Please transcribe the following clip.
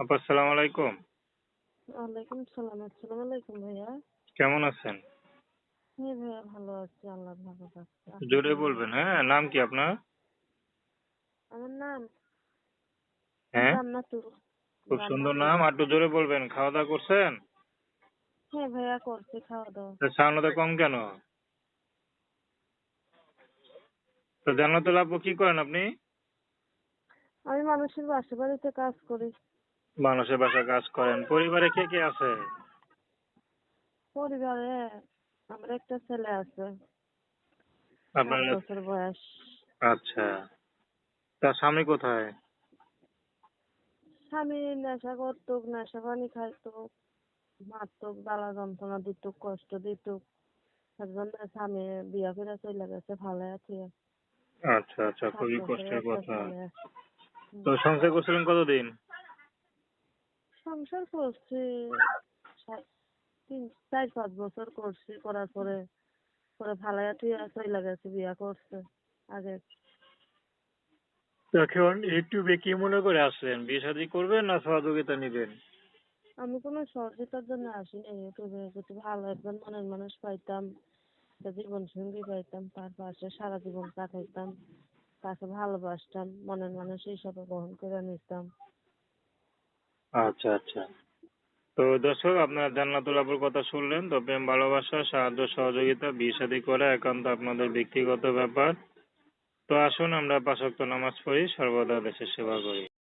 আপা আসসালামু আলাইকুম। ওয়ালাইকুম সালাম আসসালামু আলাইকুম ভাইয়া। কেমন আছেন? হ্যাঁ ভাইয়া ভালো আছি আল্লাহ ভালো জোরে বলবেন হ্যাঁ নাম কি আপনার? আমার নাম হ্যাঁ? জান্নাতুল। খুব সুন্দর নাম আর একটু জোরে বলবেন খাওয়া দাওয়া করছেন? হ্যাঁ ভাইয়া করছি খাওয়া দাওয়া সাউন্ডটা কম কেন? তো জান্নাতুল আপু কি করেন আপনি? আমি মানুষের বাসা বাড়িতে কাজ করি। মানুষের বাসায় কাজ করেন। পরিবারে কে কে আছে? পরিবারে আমার একটা ছেলে আছে। আপনার বছর বয়স। আচ্ছা। তার স্বামী কোথায়? স্বামী নেশা করতো নেশা পানি খাইতো মারতো জ্বালা যন্ত্রণা দিত কষ্ট দিত স্বামী বিয়া করে চলে গেছে ভালো আছে। আচ্ছা আচ্ছা খুবই কষ্টের কথা। তো সংসার করছিলেন কতদিন? সংসার করছি। তিন চার পাঁচ বছর করছি করার পরে পরে ভালাইয়া তুই চলে গেছে বিয়া করছে আগে। এখন ইউটিউবে কি মনে করে আসলেন? বিয়ে শাদী করবেন না সহযোগিতা নেবেন? আমি কোনো সহযোগিতার জন্য আসিনি ইউটিউবে যদি ভালো একজন মনের মানুষ পাইতাম জীবন সঙ্গী পাইতাম তার পাশে সারা জীবন কাটাইতাম তাকে ভালোবাসতাম মনের মানুষ হিসাবে গ্রহণ করে নিতাম। আচ্ছা আচ্ছা। তো দর্শক, আপনারা জান্নাতুল আপুর কথা শুনলেন, তো প্রেম, ভালোবাসা, সাহায্য, সহযোগিতা, বিয়ে শাদী করা একান্ত আপনাদের ব্যক্তিগত ব্যাপার। তো আসুন আমরা পাঁচ ওয়াক্ত নামাজ পড়ি, সর্বদা দেশের সেবা করি।